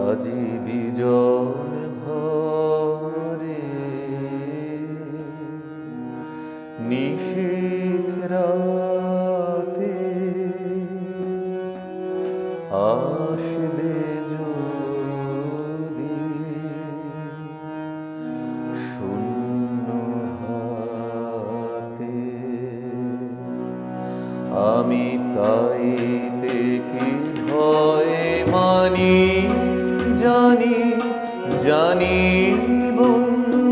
আজি বিজন ঘরে নিশীথ রাতে আসবে যদি শূন্য হাতে। আমি তাইতে কি ভয় জানি বন্ধু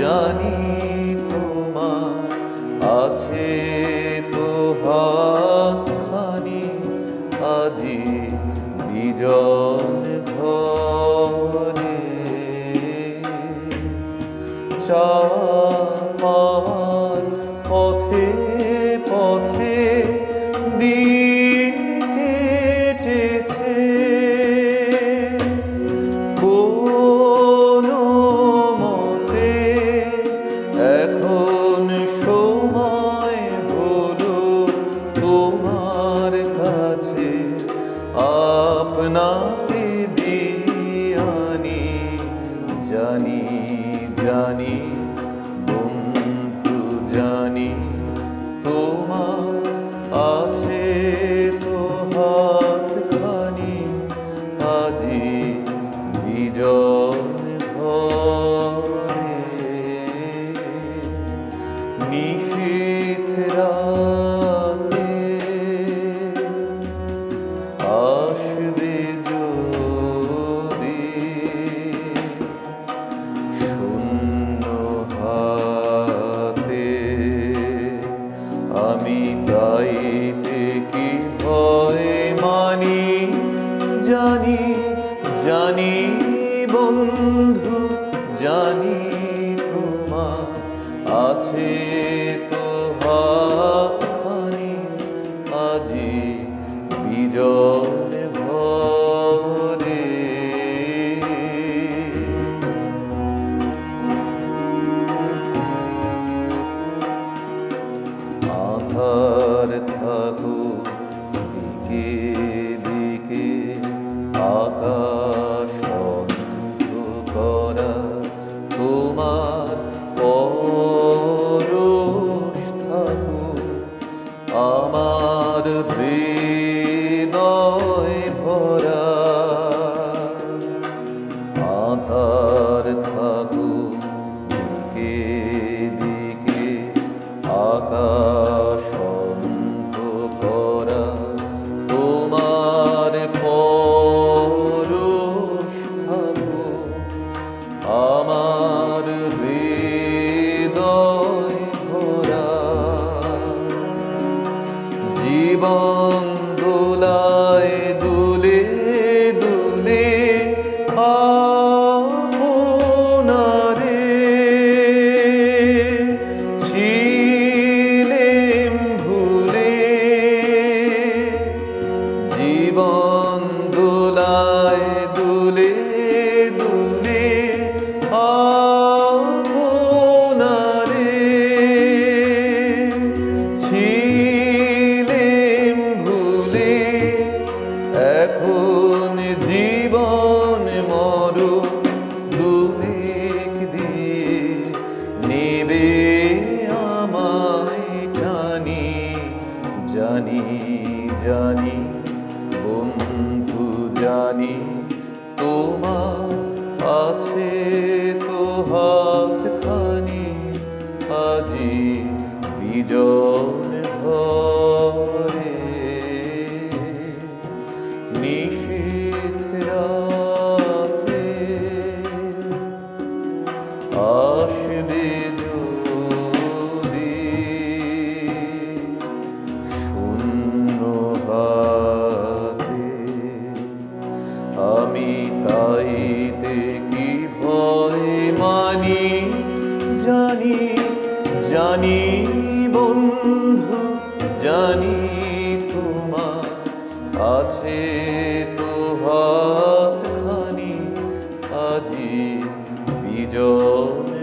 জানি তোমার আছে তো হাতখানি। আজি বিজন ঘরে চাপার আপনাকে দিয়ানি জানি জানি বন্ধু জানি তোমার আছে তো হাতখানি আজি বিজন জানি বন্ধু জানি তোমার আছে আধার থাকো দিকে দিকে আকাশ জানি বন্ধু জানি তোমার আছে তো হাত খানি আজি বিজন নিশীথ রাতে আসবে জানি বন্ধু জানি তোমার আছে তো খানি আজি বিজয়।